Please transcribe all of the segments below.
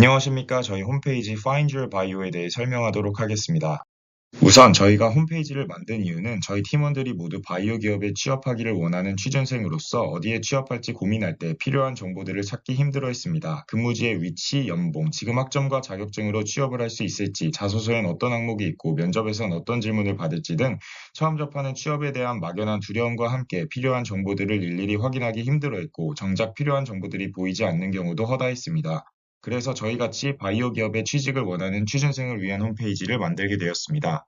안녕하십니까. 저희 홈페이지 Find Your Bio에 대해 설명하도록 하겠습니다. 우선 저희가 홈페이지를 만든 이유는 저희 팀원들이 모두 바이오 기업에 취업하기를 원하는 취준생으로서 어디에 취업할지 고민할 때 필요한 정보들을 찾기 힘들어 했습니다. 근무지의 위치, 연봉, 지금 학점과 자격증으로 취업을 할 수 있을지, 자소서엔 어떤 항목이 있고 면접에선 어떤 질문을 받을지 등 처음 접하는 취업에 대한 막연한 두려움과 함께 필요한 정보들을 일일이 확인하기 힘들어 했고 정작 필요한 정보들이 보이지 않는 경우도 허다했습니다. 그래서 저희같이 바이오 기업에 취직을 원하는 취준생을 위한 홈페이지를 만들게 되었습니다.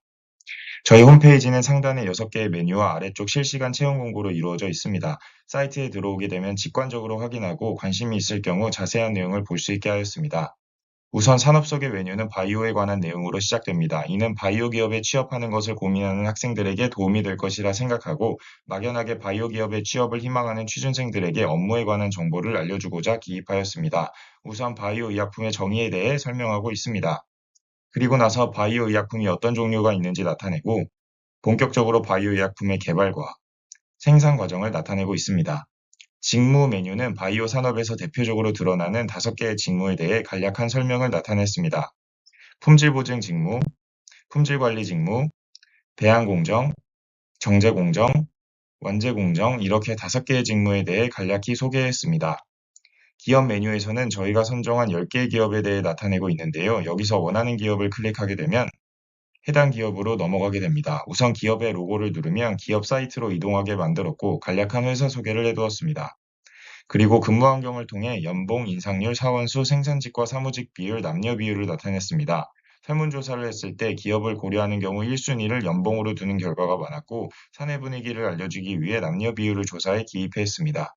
저희 홈페이지는 상단에 6개의 메뉴와 아래쪽 실시간 채용 공고로 이루어져 있습니다. 사이트에 들어오게 되면 직관적으로 확인하고 관심이 있을 경우 자세한 내용을 볼 수 있게 하였습니다. 우선 산업 속의 메뉴는 바이오에 관한 내용으로 시작됩니다. 이는 바이오 기업에 취업하는 것을 고민하는 학생들에게 도움이 될 것이라 생각하고 막연하게 바이오 기업에 취업을 희망하는 취준생들에게 업무에 관한 정보를 알려주고자 기입하였습니다. 우선 바이오 의약품의 정의에 대해 설명하고 있습니다. 그리고 나서 바이오 의약품이 어떤 종류가 있는지 나타내고 본격적으로 바이오 의약품의 개발과 생산 과정을 나타내고 있습니다. 직무 메뉴는 바이오 산업에서 대표적으로 드러나는 다섯 개의 직무에 대해 간략한 설명을 나타냈습니다. 품질 보증 직무, 품질 관리 직무, 배양 공정, 정제 공정, 완제 공정 이렇게 다섯 개의 직무에 대해 간략히 소개했습니다. 기업 메뉴에서는 저희가 선정한 10개의 기업에 대해 나타내고 있는데요. 여기서 원하는 기업을 클릭하게 되면 해당 기업으로 넘어가게 됩니다. 우선 기업의 로고를 누르면 기업 사이트로 이동하게 만들었고 간략한 회사 소개를 해두었습니다. 그리고 근무 환경을 통해 연봉, 인상률, 사원수, 생산직과 사무직 비율, 남녀 비율을 나타냈습니다. 설문조사를 했을 때 기업을 고려하는 경우 1순위를 연봉으로 두는 결과가 많았고 사내 분위기를 알려주기 위해 남녀 비율을 조사해 기입했습니다.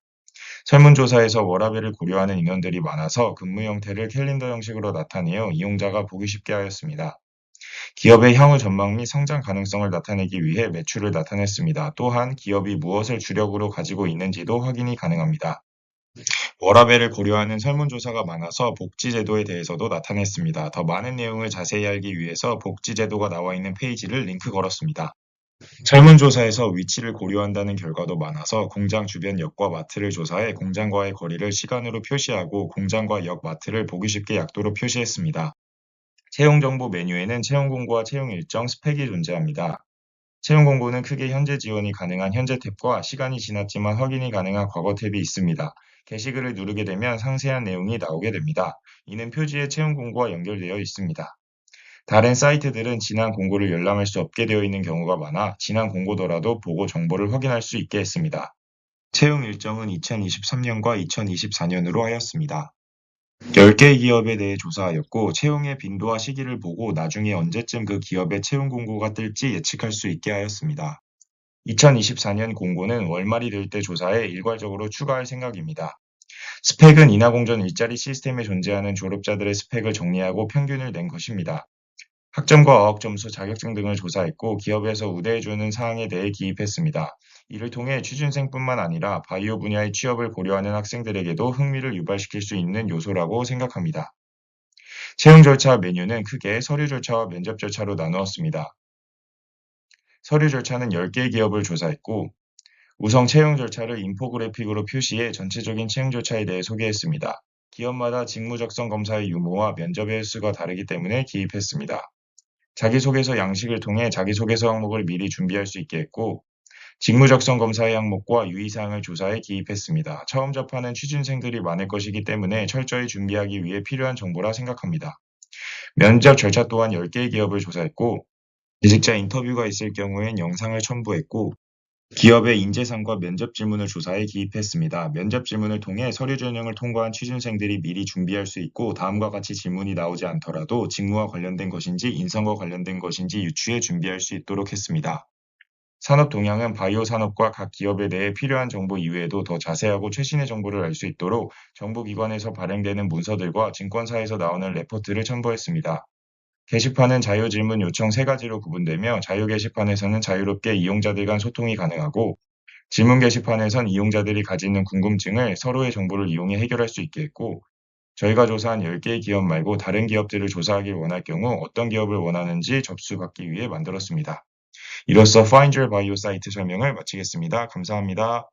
설문조사에서 워라밸을 고려하는 인원들이 많아서 근무 형태를 캘린더 형식으로 나타내어 이용자가 보기 쉽게 하였습니다. 기업의 향후 전망 및 성장 가능성을 나타내기 위해 매출을 나타냈습니다. 또한 기업이 무엇을 주력으로 가지고 있는지도 확인이 가능합니다. 워라밸을 고려하는 설문조사가 많아서 복지제도에 대해서도 나타냈습니다. 더 많은 내용을 자세히 알기 위해서 복지제도가 나와 있는 페이지를 링크 걸었습니다. 설문조사에서 위치를 고려한다는 결과도 많아서 공장 주변 역과 마트를 조사해 공장과의 거리를 시간으로 표시하고 공장과 역 마트를 보기 쉽게 약도로 표시했습니다. 채용 정보 메뉴에는 채용 공고와 채용 일정 스펙이 존재합니다. 채용 공고는 크게 현재 지원이 가능한 현재 탭과 시간이 지났지만 확인이 가능한 과거 탭이 있습니다. 게시글을 누르게 되면 상세한 내용이 나오게 됩니다. 이는 표지의 채용 공고와 연결되어 있습니다. 다른 사이트들은 지난 공고를 열람할 수 없게 되어 있는 경우가 많아 지난 공고더라도 보고 정보를 확인할 수 있게 했습니다. 채용 일정은 2023년과 2024년으로 하였습니다. 10개의 기업에 대해 조사하였고 채용의 빈도와 시기를 보고 나중에 언제쯤 그 기업의 채용 공고가 뜰지 예측할 수 있게 하였습니다. 2024년 공고는 월말이 될 때 조사해 일괄적으로 추가할 생각입니다. 스펙은 인하공전 일자리 시스템에 존재하는 졸업자들의 스펙을 정리하고 평균을 낸 것입니다. 학점과 어학 점수, 자격증 등을 조사했고 기업에서 우대해주는 사항에 대해 기입했습니다. 이를 통해 취준생뿐만 아니라 바이오 분야의 취업을 고려하는 학생들에게도 흥미를 유발시킬 수 있는 요소라고 생각합니다. 채용 절차 메뉴는 크게 서류 절차와 면접 절차로 나누었습니다. 서류 절차는 10개의 기업을 조사했고 우선 채용 절차를 인포그래픽으로 표시해 전체적인 채용 절차에 대해 소개했습니다. 기업마다 직무 적성 검사의 유무와 면접의 횟수가 다르기 때문에 기입했습니다. 자기소개서 양식을 통해 자기소개서 항목을 미리 준비할 수 있게 했고 직무적성 검사의 항목과 유의사항을 조사해 기입했습니다. 처음 접하는 취준생들이 많을 것이기 때문에 철저히 준비하기 위해 필요한 정보라 생각합니다. 면접 절차 또한 10개의 기업을 조사했고 이직자 인터뷰가 있을 경우엔 영상을 첨부했고 기업의 인재상과 면접 질문을 조사해 기입했습니다. 면접 질문을 통해 서류 전형을 통과한 취준생들이 미리 준비할 수 있고 다음과 같이 질문이 나오지 않더라도 직무와 관련된 것인지 인성과 관련된 것인지 유추해 준비할 수 있도록 했습니다. 산업 동향은 바이오 산업과 각 기업에 대해 필요한 정보 이외에도 더 자세하고 최신의 정보를 알 수 있도록 정부기관에서 발행되는 문서들과 증권사에서 나오는 레포트를 첨부했습니다. 게시판은 자유 질문 요청 세 가지로 구분되며 자유 게시판에서는 자유롭게 이용자들 간 소통이 가능하고 질문 게시판에선 이용자들이 가지는 궁금증을 서로의 정보를 이용해 해결할 수 있게 했고 저희가 조사한 10개의 기업 말고 다른 기업들을 조사하길 원할 경우 어떤 기업을 원하는지 접수받기 위해 만들었습니다. 이로써 Your Bio 사이트 설명을 마치겠습니다. 감사합니다.